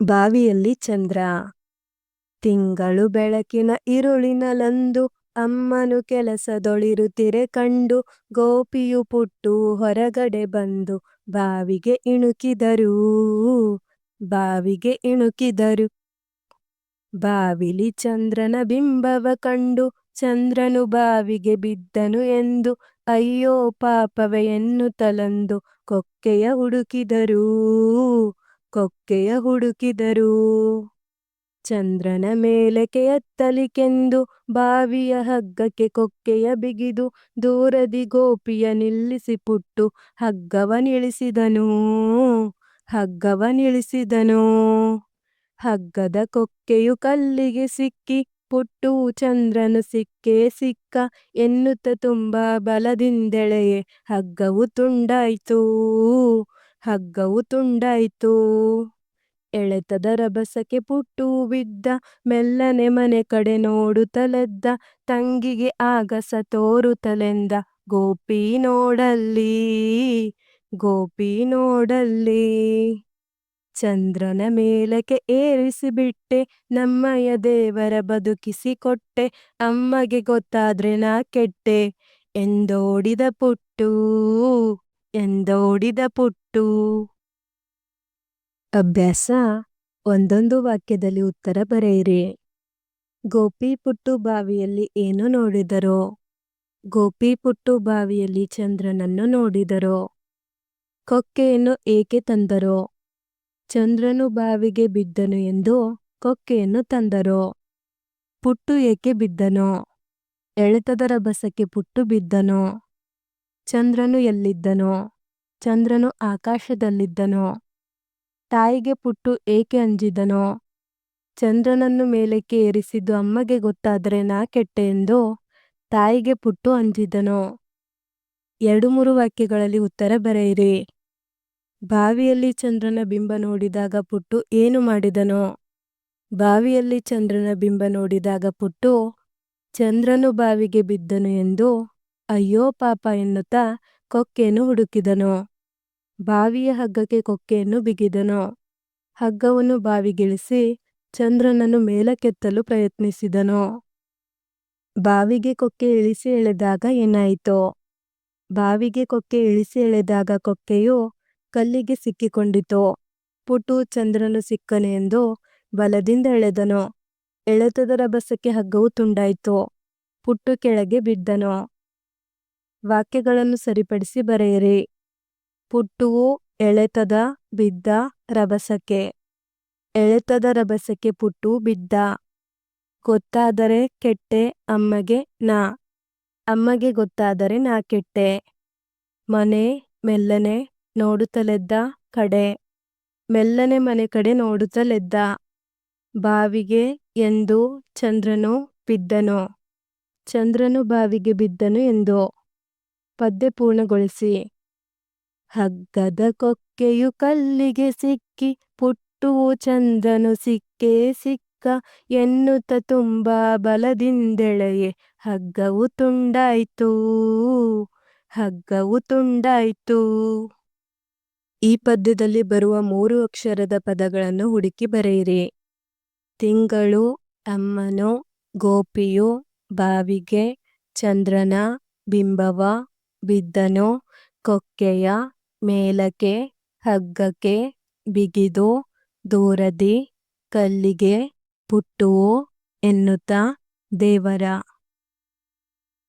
ಬಾವಿಯಲ್ಲಿ ಚಂದ್ರ. ತಿಂಗಳು ಬೆಳಕಿನ ಇರುಳಿನಲಂದು ಅಮ್ಮನು ಕೆಲಸದೊಳಿರುತ್ತಿರೆ ಕಂಡು ಗೋಪಿಯು ಪುಟ್ಟು ಹೊರಗಡೆ ಬಂದು ಬಾವಿಗೆ ಇಣುಕಿದರು. ಬಾವಿಗೆ ಇಣುಕಿದರು. ಬಾವಿಲಿ ಚಂದ್ರನ ಬಿಂಬವ ಕಂಡು ಚಂದ್ರನು ಬಾವಿಗೆ ಬಿದ್ದನು ಎಂದು ಅಯ್ಯೋ ಪಾಪವೆ ಎನ್ನುತ್ತಲಂದು ಕೊಕ್ಕೆಯ ಹುಡುಕಿದರೂ. ಕೊಕ್ಕೆಯ ಹುಡುಕಿದರು ಚಂದ್ರನ ಮೇಲಕ್ಕೆ ಎತ್ತಲಿಕೆಂದು ಬಾವಿಯ ಹಗ್ಗಕ್ಕೆ ಕೊಕ್ಕೆಯ ಬಿಗಿದು ದೂರದಿ ಗೋಪಿಯ ನಿಲ್ಲಿಸಿ ಪುಟ್ಟು ಹಗ್ಗವನಿಳಿಸಿದನು ಹಗ್ಗವನಿಳಿಸಿದನು ಹಗ್ಗದ ಕೊಕ್ಕೆಯು ಕಲ್ಲಿಗೆ ಸಿಕ್ಕಿ ಪುಟ್ಟು ಚಂದ್ರನು ಸಿಕ್ಕೇ ಸಿಕ್ಕ ಎನ್ನುತ್ತ ತುಂಬ ಬಲದಿಂದೆಳೆಯೇ ಹಗ್ಗವು ತುಂಡಾಯ್ತು. ಹಗ್ಗವು ತುಂಡಾಯಿತು. ಎಳೆತದ ರಭಸಕ್ಕೆ ಪುಟ್ಟು ಬಿದ್ದ, ಮೆಲ್ಲನೆ ಮನೆ ಕಡೆ ನೋಡುತ್ತಲೆದ್ದ, ತಂಗಿಗೆ ಆಗಸ ತೋರುತ್ತಲೆಂದ, ಗೋಪಿ ನೋಡಲ್ಲಿ ಗೋಪಿ ನೋಡಲ್ಲಿ. ಚಂದ್ರನ ಮೇಲಕ್ಕೆ ಏರಿಸಿಬಿಟ್ಟೆ ನಮ್ಮಯ ದೇವರ ಬದುಕಿಸಿಕೊಟ್ಟೆ ಅಮ್ಮಗೆ ಗೊತ್ತಾದ್ರೆ ನಾ ಕೆಟ್ಟೆ, ಎಂದೋಡಿದ ಪುಟ್ಟು. ಎಂದೋಡಿದ ಪುಟ್ಟು. ಅಭ್ಯಾಸ. ಒಂದೊಂದು ವಾಕ್ಯದಲ್ಲಿ ಉತ್ತರ ಬರೆಯಿರಿ. ಗೋಪಿ ಪುಟ್ಟು ಬಾವಿಯಲ್ಲಿ ಏನು ನೋಡಿದರೋ? ಗೋಪಿ ಪುಟ್ಟು ಬಾವಿಯಲ್ಲಿ ಚಂದ್ರನನ್ನು ನೋಡಿದರೋ? ಕೊಕ್ಕೆಯನ್ನು ಏಕೆ ತಂದರೋ? ಚಂದ್ರನು ಬಾವಿಗೆ ಬಿದ್ದನು ಎಂದು ಕೊಕ್ಕೆಯನ್ನು ತಂದರೋ? ಪುಟ್ಟು ಏಕೆ ಬಿದ್ದನೋ? ಎಳೆತದ ರಭಸಕ್ಕೆ ಪುಟ್ಟು ಬಿದ್ದನೋ? ಚಂದ್ರನು ಎಲ್ಲಿದ್ದನೋ, ಚಂದ್ರನು ಆಕಾಶದಲ್ಲಿದ್ದನೋ, ತಾಯಿಗೆ ಪುಟ್ಟು ಏಕೆ ಅಂಜಿದನೋ, ಚಂದ್ರನನ್ನು ಮೇಲಕ್ಕೆ ಏರಿಸಿದ್ದು ಅಮ್ಮಗೆ ಗೊತ್ತಾದರೆ ನಾ ಕೆಟ್ಟೆ ಎಂದು ತಾಯಿಗೆ ಪುಟ್ಟು ಅಂಜಿದನೋ. ಎರಡು ಮೂರು ವಾಕ್ಯಗಳಲ್ಲಿ ಉತ್ತರ ಬರೆಯಿರಿ. ಬಾವಿಯಲ್ಲಿ ಚಂದ್ರನ ಬಿಂಬ ನೋಡಿದಾಗ ಪುಟ್ಟು ಏನು ಮಾಡಿದನೋ, ಬಾವಿಯಲ್ಲಿ ಚಂದ್ರನ ಬಿಂಬ ನೋಡಿದಾಗ ಪುಟ್ಟು ಚಂದ್ರನು ಬಾವಿಗೆ ಬಿದ್ದನು ಎಂದು ಅಯ್ಯೋ ಪಾಪ ಎನ್ನುತ್ತಾ ಕೊಕ್ಕೆಯನ್ನು ಹುಡುಕಿದನು. ಬಾವಿಯ ಹಗ್ಗಕ್ಕೆ ಕೊಕ್ಕೆಯನ್ನು ಬಿಗಿದನು. ಹಗ್ಗವನ್ನು ಬಾವಿಗಿಳಿಸಿ ಚಂದ್ರನನ್ನು ಮೇಲಕ್ಕೆತ್ತಲು ಪ್ರಯತ್ನಿಸಿದನು. ಬಾವಿಗೆ ಕೊಕ್ಕೆ ಇಳಿಸಿ ಎಳೆದಾಗ ಏನಾಯಿತೋ? ಬಾವಿಗೆ ಕೊಕ್ಕೆ ಇಳಿಸಿ ಎಳೆದಾಗ ಕೊಕ್ಕೆಯು ಕಲ್ಲಿಗೆ ಸಿಕ್ಕಿಕೊಂಡಿತು. ಪುಟು ಚಂದ್ರನು ಸಿಕ್ಕನೆ ಎಂದು ಬಲದಿಂದ ಎಳೆದನು. ಎಳೆತದ ರಭಸಕ್ಕೆ ಹಗ್ಗವು ತುಂಡಾಯಿತು. ಪುಟ್ಟು ಕೆಳಗೆ ಬಿದ್ದನು. ವಾಕ್ಯಗಳನ್ನು ಸರಿಪಡಿಸಿ ಬರೆಯಿರಿ. ಪುಟ್ಟುವು ಎಳೆತದ ಬಿದ್ದ ರಭಸಕ್ಕೆ. ಎಳೆತದ ರಭಸಕ್ಕೆ ಪುಟ್ಟು ಬಿದ್ದ. ಗೊತ್ತಾದರೆ ಕೆಟ್ಟೆ ಅಮ್ಮಗೆ ನಾ. ಅಮ್ಮಗೆ ಗೊತ್ತಾದರೆ ನಾ ಕೆಟ್ಟೆ. ಮನೆ ಮೆಲ್ಲನೆ ನೋಡುತ್ತಲೆದ್ದ ಕಡೆ. ಮೆಲ್ಲನೆ ಮನೆ ಕಡೆ ನೋಡುತ್ತಲೆದ್ದ. ಬಾವಿಗೆ ಎಂದು ಚಂದ್ರನು ಬಿದ್ದನು. ಚಂದ್ರನು ಬಾವಿಗೆ ಬಿದ್ದನು ಎಂದು. ಪದ್ಯ ಪೂರ್ಣಗೊಳಿಸಿ. ಹಗ್ಗದ ಕೊಕ್ಕೆಯು ಕಲ್ಲಿಗೆ ಸಿಕ್ಕಿ, ಪುಟ್ಟುವು ಚಂದನು ಸಿಕ್ಕೇ ಸಿಕ್ಕ, ಎನ್ನುತ್ತ ತುಂಬ ಬಲದಿಂದೆಳೆಯೆ, ಹಗ್ಗವು ತುಂಡಾಯ್ತು ಹಗ್ಗವು ತುಂಡಾಯ್ತು. ಈ ಪದ್ಯದಲ್ಲಿ ಬರುವ ಮೂರು ಅಕ್ಷರದ ಪದಗಳನ್ನು ಹುಡುಕಿ ಬರೆಯಿರಿ. ತಿಂಗಳು, ಅಮ್ಮನು, ಗೋಪಿಯು, ಬಾವಿಗೆ, ಚಂದ್ರನ, ಬಿಂಬವ ಬಿದ್ದನು. ಕೊಕ್ಕೆಯ ಮೇಲಕ್ಕೆ, ಹಗ್ಗಕ್ಕೆ ಬಿಗಿದು, ದೂರದಿ ಕಲ್ಲಿಗೆ ಪುಟ್ಟುವು ಎನ್ನುತ್ತ ದೇವರ.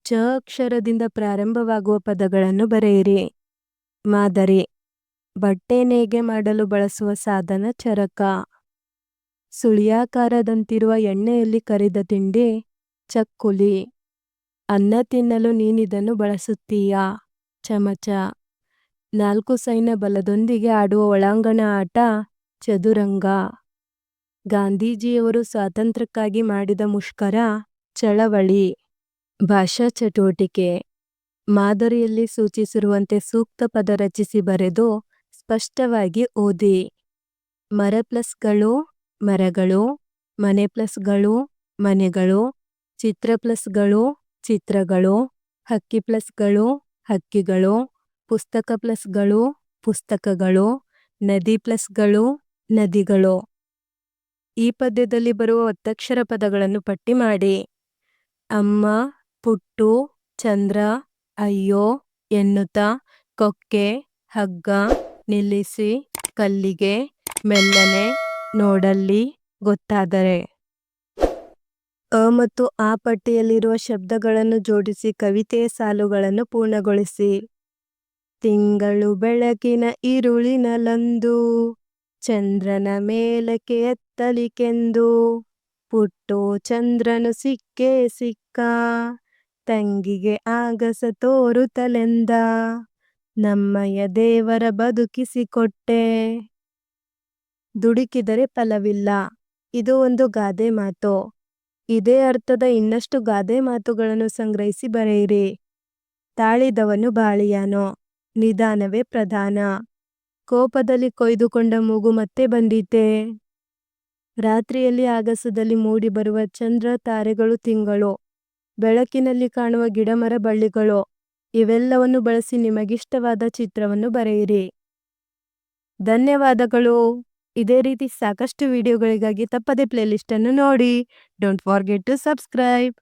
ಚ ಅಕ್ಷರದಿಂದ ಪ್ರಾರಂಭವಾಗುವ ಪದಗಳನ್ನು ಬರೆಯಿರಿ. ಮಾದರಿ, ಬಟ್ಟೆ ನೇಯ್ಗೆ ಮಾಡಲು ಬಳಸುವ ಸಾಧನ ಚರಕ. ಸುಳಿಯಾಕಾರದಂತಿರುವ ಎಣ್ಣೆಯಲ್ಲಿ ಕರಿದ ತಿಂಡಿ, ಚಕ್ಕುಲಿ. ಅನ್ನ ತಿನ್ನಲು ನೀನಿದನ್ನು ಬಳಸುತ್ತೀಯಾ? ಚಮಚ. ನಾಲ್ಕು ಸೈನ್ಯ ಬಲದೊಂದಿಗೆ ಆಡುವ ಒಳಾಂಗಣ ಆಟ ಚದುರಂಗ. ಗಾಂಧೀಜಿಯವರು ಸ್ವಾತಂತ್ರ್ಯಕ್ಕಾಗಿ ಮಾಡಿದ ಮುಷ್ಕರ ಚಳವಳಿ. ಭಾಷಾ ಚಟುವಟಿಕೆ. ಮಾದರಿಯಲ್ಲಿ ಸೂಚಿಸಿರುವಂತೆ ಸೂಕ್ತ ಪದ ರಚಿಸಿ ಬರೆದು ಸ್ಪಷ್ಟವಾಗಿ ಓದಿ. ಮರ ಪ್ಲಸ್ಗಳು, ಮರಗಳು, ಮನೆ ಪ್ಲಸ್ಗಳು, ಮನೆಗಳು, ಚಿತ್ರ ಪ್ಲಸ್ಗಳು ಚಿತ್ರಗಳು, ಹಕ್ಕಿ ಪ್ಲಸ್ಗಳು, ಹಕ್ಕಿಗಳು, ಪುಸ್ತಕ ಪ್ಲಸ್ಗಳು, ಪುಸ್ತಕಗಳು, ನದಿ ಪ್ಲಸ್ಗಳು, ನದಿಗಳು. ಈ ಪದ್ಯದಲ್ಲಿ ಬರುವ ಒತ್ತಕ್ಷರ ಪದಗಳನ್ನು ಪಟ್ಟಿ ಮಾಡಿ. ಅಮ್ಮ, ಪುಟ್ಟು, ಚಂದ್ರ, ಅಯ್ಯೋ, ಎನ್ನುತ್ತ, ಕೊಕ್ಕೆ, ಹಗ್ಗ, ನಿಲ್ಲಿಸಿ, ಕಲ್ಲಿಗೆ, ಮೆಲ್ಲನೆ, ನೋಡಲ್ಲಿ, ಗೊತ್ತಾದರೆ. ಅ ಮತ್ತು ಆ ಪಟ್ಟಿಯಲ್ಲಿರುವ ಶಬ್ದಗಳನ್ನು ಜೋಡಿಸಿ ಕವಿತೆಯ ಸಾಲುಗಳನ್ನು ಪೂರ್ಣಗೊಳಿಸಿ. ತಿಂಗಳು ಬೆಳಕಿನ ಇರುಳಿನಲಂದು, ಚಂದ್ರನ ಮೇಲಕ್ಕೆ ಎತ್ತಲಿಕೆಂದು, ಪುಟ್ಟು ಚಂದ್ರನು ಸಿಕ್ಕೇ ಸಿಕ್ಕ, ತಂಗಿಗೆ ಆಗಸ ತೋರುತ್ತಲೆಂದ, ನಮ್ಮಯ್ಯ ದೇವರ ಬದುಕಿಸಿಕೊಟ್ಟೆ. ದುಡುಕಿದರೆ ಫಲವಿಲ್ಲ, ಇದು ಒಂದು ಗಾದೆ ಮಾತು. ಇದೇ ಅರ್ಥದ ಇನ್ನಷ್ಟು ಗಾದೆ ಮಾತುಗಳನ್ನು ಸಂಗ್ರಹಿಸಿ ಬರೆಯಿರಿ. ತಾಳಿದವನು ಬಾಳಿಯಾನೋ? ನಿಧಾನವೇ ಪ್ರಧಾನ. ಕೋಪದಲ್ಲಿ ಕೊಯ್ದುಕೊಂಡ ಮೂಗು ಮತ್ತೆ ಬಂದಿತೆ. ರಾತ್ರಿಯಲ್ಲಿ ಆಗಸದಲ್ಲಿ ಮೂಡಿಬರುವ ಚಂದ್ರ ತಾರೆಗಳು ತಿಂಗಳು. ಬೆಳಕಿನಲ್ಲಿ ಕಾಣುವ ಗಿಡಮರ ಬಳ್ಳಿಗಳು. ಇವೆಲ್ಲವನ್ನು ಬಳಸಿ ನಿಮಗಿಷ್ಟವಾದ ಚಿತ್ರವನ್ನು ಬರೆಯಿರಿ. ಧನ್ಯವಾದಗಳು. ಇದೇ ರೀತಿ ಸಾಕಷ್ಟು ವಿಡಿಯೋಗಳಿಗಾಗಿ ತಪ್ಪದೆ ಪ್ಲೇಲಿಸ್ಟನ್ನು ನೋಡಿ. Don't forget to subscribe